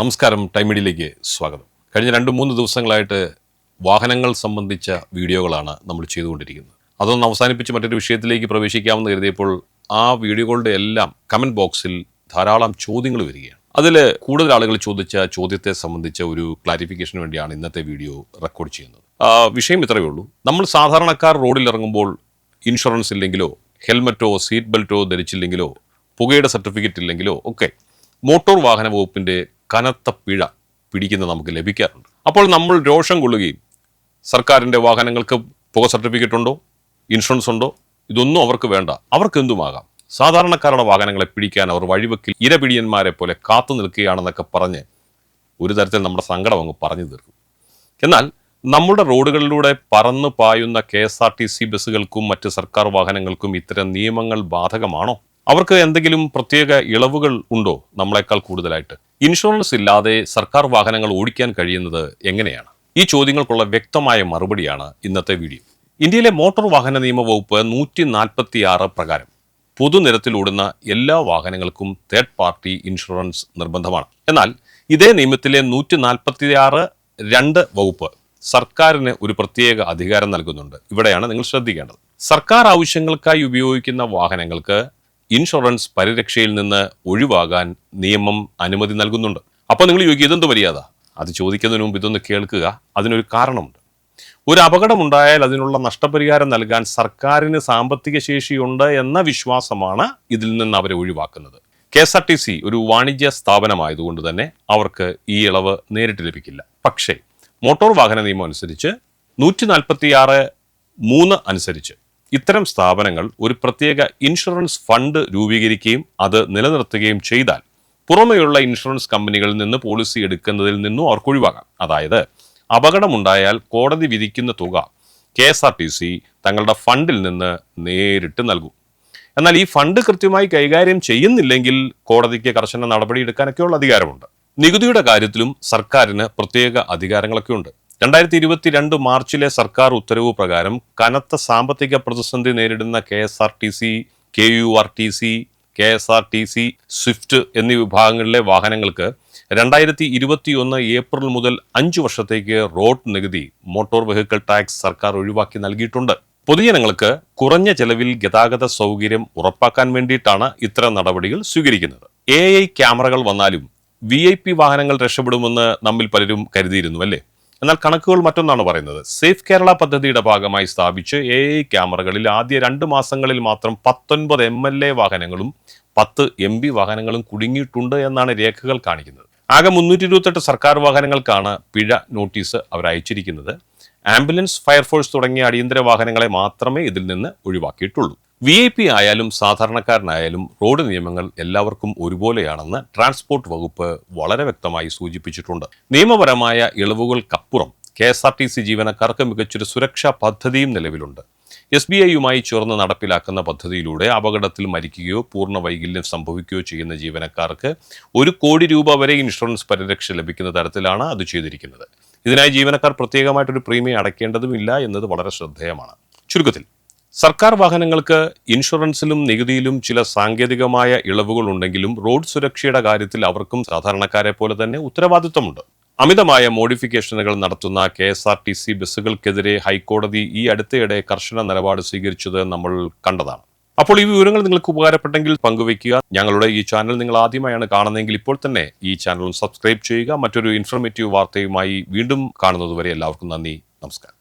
നമസ്കാരം ടൈം മീഡിയയിലേക്ക് സ്വാഗതം. കഴിഞ്ഞ രണ്ട് മൂന്ന് ദിവസങ്ങളായിട്ട് വാഹനങ്ങൾ സംബന്ധിച്ച വീഡിയോകളാണ് നമ്മൾ ചെയ്തുകൊണ്ടിരിക്കുന്നത്. അതൊന്ന് അവസാനിപ്പിച്ച് മറ്റൊരു വിഷയത്തിലേക്ക് പ്രവേശിക്കാമെന്ന് കരുതിയപ്പോൾ ആ വീഡിയോകളുടെ എല്ലാം കമന്റ് ബോക്സിൽ ധാരാളം ചോദ്യങ്ങൾ വരികയാണ്. അതിൽ കൂടുതൽ ആളുകൾ ചോദിച്ച ചോദ്യത്തെ സംബന്ധിച്ച ഒരു ക്ലാരിഫിക്കേഷന് വേണ്ടിയാണ് ഇന്നത്തെ വീഡിയോ റെക്കോർഡ് ചെയ്യുന്നത്. വിഷയം ഇത്രയേ ഉള്ളൂ. നമ്മൾ സാധാരണക്കാർ റോഡിൽ ഇറങ്ങുമ്പോൾ ഇൻഷുറൻസ് ഇല്ലെങ്കിലോ ഹെൽമറ്റോ സീറ്റ് ബെൽറ്റോ ധരിച്ചില്ലെങ്കിലോ പുകയുടെ സർട്ടിഫിക്കറ്റ് ഇല്ലെങ്കിലോ ഒക്കെ മോട്ടോർ വാഹന വകുപ്പിന്റെ കനത്ത പിഴ പിടിക്കുന്നത് നമുക്ക് ലഭിക്കാറുണ്ട്. അപ്പോൾ നമ്മൾ രോഷം കൊള്ളുകയും സർക്കാരിന്റെ വാഹനങ്ങൾക്ക് പുക സർട്ടിഫിക്കറ്റ് ഉണ്ടോ? ഇൻഷുറൻസ് ഉണ്ടോ? ഇതൊന്നും അവർക്ക് വേണ്ട. അവർക്ക് എന്തുമാകാം? സാധാരണക്കാരുടെ വാഹനങ്ങളെ പിടിക്കാൻ അവർ വഴിവെക്കിൽ ഇരപിടിയന്മാരെ പോലെ കാത്തു നിൽക്കുകയാണെന്നൊക്കെ പറഞ്ഞ് ഒരു തരത്തിൽ നമ്മുടെ സങ്കടം അങ്ങ് പറഞ്ഞു തീർക്കും. എന്നാൽ നമ്മുടെ റോഡുകളിലൂടെ പറന്നു പായുന്ന K S R T C ബസ്സുകൾക്കും മറ്റ് സർക്കാർ വാഹനങ്ങൾക്കും ഇത്തരം നിയമങ്ങൾ ബാധകമാണോ? അവർക്ക് എന്തെങ്കിലും പ്രത്യേക ഇളവുകൾ ഉണ്ടോ നമ്മളെക്കാൾ കൂടുതലായിട്ട്? ഇൻഷുറൻസ് ഇല്ലാതെ സർക്കാർ വാഹനങ്ങൾ ഓടിക്കാൻ കഴിയുന്നത് എങ്ങനെയാണ്? ഈ ചോദ്യങ്ങൾക്കുള്ള വ്യക്തമായ മറുപടിയാണ് ഇന്നത്തെ വീഡിയോ. ഇന്ത്യയിലെ മോട്ടോർ വാഹന നിയമ വകുപ്പ് നൂറ്റി നാൽപ്പത്തി ആറ് പ്രകാരം പൊതുനിരത്തിലോടുന്ന എല്ലാ വാഹനങ്ങൾക്കും തേർഡ് പാർട്ടി ഇൻഷുറൻസ് നിർബന്ധമാണ്. എന്നാൽ ഇതേ നിയമത്തിലെ നൂറ്റി നാൽപ്പത്തി ആറ് രണ്ട് വകുപ്പ് സർക്കാരിന് ഒരു പ്രത്യേക അധികാരം നൽകുന്നുണ്ട്. ഇവിടെയാണ് നിങ്ങൾ ശ്രദ്ധിക്കേണ്ടത്. സർക്കാർ ആവശ്യങ്ങൾക്കായി ഉപയോഗിക്കുന്ന വാഹനങ്ങൾക്ക് ഇൻഷുറൻസ് പരിരക്ഷയിൽ നിന്ന് ഒഴിവാകാൻ നിയമം അനുമതി നൽകുന്നുണ്ട്. അപ്പോൾ നിങ്ങൾ ചോദിക്കും ഇതെന്ത് മര്യാദ? അത് ചോദിക്കുന്നതിന് മുമ്പ് ഇതൊന്ന് കേൾക്കുക. അതിനൊരു കാരണമുണ്ട്. ഒരു അപകടമുണ്ടായാൽ അതിനുള്ള നഷ്ടപരിഹാരം നൽകാൻ സർക്കാരിന് സാമ്പത്തിക ശേഷിയുണ്ട് എന്ന വിശ്വാസമാണ് ഇതിൽ നിന്ന് അവരെ ഒഴിവാക്കുന്നത്. K S R T C ഒരു വാണിജ്യ സ്ഥാപനമായതുകൊണ്ട് തന്നെ അവർക്ക് ഈ ഇളവ് നേരിട്ട് ലഭിക്കില്ല. പക്ഷേ മോട്ടോർ വാഹന നിയമം അനുസരിച്ച് നൂറ്റി നാൽപ്പത്തി ആറ് മൂന്ന് അനുസരിച്ച് ഇത്തരം സ്ഥാപനങ്ങൾ ഒരു പ്രത്യേക ഇൻഷുറൻസ് ഫണ്ട് രൂപീകരിക്കുകയും അത് നിലനിർത്തുകയും ചെയ്താൽ പുറമെയുള്ള ഇൻഷുറൻസ് കമ്പനികളിൽ നിന്ന് പോളിസി എടുക്കുന്നതിൽ നിന്നും അവർക്ക് ഒഴിവാകാം. അതായത് അപകടമുണ്ടായാൽ കോടതി വിധിക്കുന്ന തുക K S R T C തങ്ങളുടെ ഫണ്ടിൽ നിന്ന് നേരിട്ട് നൽകും. എന്നാൽ ഈ ഫണ്ട് കൃത്യമായി കൈകാര്യം ചെയ്യുന്നില്ലെങ്കിൽ കോടതിക്ക് കർശന നടപടിയെടുക്കാനൊക്കെയുള്ള അധികാരമുണ്ട്. നികുതിയുടെ കാര്യത്തിലും സർക്കാരിന് പ്രത്യേക അധികാരങ്ങളൊക്കെ ഉണ്ട് രണ്ടായിരത്തി ഇരുപത്തിരണ്ട് മാർച്ചിലെ സർക്കാർ ഉത്തരവ് പ്രകാരം കനത്ത സാമ്പത്തിക പ്രതിസന്ധി നേരിടുന്ന K S R T C K U R T C K S R T C Swift എന്നീ വിഭാഗങ്ങളിലെ വാഹനങ്ങൾക്ക് രണ്ടായിരത്തി ഇരുപത്തി ഒന്ന് ഏപ്രിൽ മുതൽ അഞ്ച് വർഷത്തേക്ക് റോഡ് നികുതി മോട്ടോർ വെഹിക്കിൾ ടാക്സ് സർക്കാർ ഒഴിവാക്കി നൽകിയിട്ടുണ്ട്. പൊതുജനങ്ങൾക്ക് കുറഞ്ഞ ചെലവിൽ ഗതാഗത സൗകര്യം ഉറപ്പാക്കാൻ വേണ്ടിയിട്ടാണ് ഇത്തരം നടപടികൾ സ്വീകരിക്കുന്നത്. എ ഐ ക്യാമറകൾ വന്നാലും വി ഐ പി വാഹനങ്ങൾ രക്ഷപ്പെടുമെന്ന് നമ്മിൽ പലരും കരുതിയിരുന്നു അല്ലേ? എന്നാൽ കണക്കുകൾ മറ്റൊന്നാണ് പറയുന്നത്. സേഫ് കേരള പദ്ധതിയുടെ ഭാഗമായി സ്ഥാപിച്ച് എ ഐ ക്യാമറകളിൽ ആദ്യ രണ്ട് മാസങ്ങളിൽ മാത്രം പത്തൊൻപത് എം എൽ എ വാഹനങ്ങളും പത്ത് എം പി വാഹനങ്ങളും കുടുങ്ങിയിട്ടുണ്ട് എന്നാണ് രേഖകൾ കാണിക്കുന്നത്. ആകെ മുന്നൂറ്റി ഇരുപത്തെട്ട് സർക്കാർ വാഹനങ്ങൾക്കാണ് പിഴ നോട്ടീസ് അവർ അയച്ചിരിക്കുന്നത്. ആംബുലൻസ് ഫയർഫോഴ്സ് തുടങ്ങിയ അടിയന്തര വാഹനങ്ങളെ മാത്രമേ ഇതിൽ നിന്ന് ഒഴിവാക്കിയിട്ടുള്ളൂ. വി ഐ പി ആയാലും സാധാരണക്കാരനായാലും റോഡ് നിയമങ്ങൾ എല്ലാവർക്കും ഒരുപോലെയാണെന്ന് ട്രാൻസ്പോർട്ട് വകുപ്പ് വളരെ വ്യക്തമായി സൂചിപ്പിച്ചിട്ടുണ്ട്. നിയമപരമായ ഇളവുകൾക്കപ്പുറം K S R T C ജീവനക്കാർക്ക് മികച്ചൊരു സുരക്ഷാ പദ്ധതിയും നിലവിലുണ്ട്. എസ് ബി ഐയുമായി ചേർന്ന് നടപ്പിലാക്കുന്ന പദ്ധതിയിലൂടെ അപകടത്തിൽ മരിക്കുകയോ പൂർണ വൈകല്യം സംഭവിക്കുകയോ ചെയ്യുന്ന ജീവനക്കാർക്ക് ഒരു കോടി രൂപ വരെ ഇൻഷുറൻസ് പരിരക്ഷ ലഭിക്കുന്ന തരത്തിലാണ് അത് ചെയ്തിരിക്കുന്നത്. ഇതിനായി ജീവനക്കാർ പ്രത്യേകമായിട്ടൊരു പ്രീമിയം അടയ്ക്കേണ്ടതുമില്ല എന്നത് വളരെ ശ്രദ്ധേയമാണ്. ചുരുക്കത്തിൽ സർക്കാർ വാഹനങ്ങൾക്ക് ഇൻഷുറൻസിലും നികുതിയിലും ചില സാങ്കേതികമായ ഇളവുകൾ ഉണ്ടെങ്കിലും റോഡ് സുരക്ഷയുടെ കാര്യത്തിൽ അവർക്കും സാധാരണക്കാരെ പോലെ തന്നെ ഉത്തരവാദിത്വമുണ്ട്. അമിതമായ മോഡിഫിക്കേഷനുകൾ നടത്തുന്ന K S R T C ബസ്സുകൾക്കെതിരെ ഹൈക്കോടതി ഈ അടുത്തിടെ കർശന നിലപാട് സ്വീകരിച്ചത് നമ്മൾ കണ്ടതാണ്. അപ്പോൾ ഈ വിവരങ്ങൾ നിങ്ങൾക്ക് ഉപകാരപ്പെട്ടെങ്കിൽ പങ്കുവയ്ക്കുക. ഞങ്ങളുടെ ഈ ചാനൽ നിങ്ങൾ ആദ്യമായാണ് കാണുന്നതെങ്കിൽ ഇപ്പോൾ തന്നെ ഈ ചാനലും സബ്സ്ക്രൈബ് ചെയ്യുക. മറ്റൊരു ഇൻഫർമേറ്റീവ് വാർത്തയുമായി വീണ്ടും കാണുന്നതുവരെ എല്ലാവർക്കും നന്ദി. നമസ്കാരം.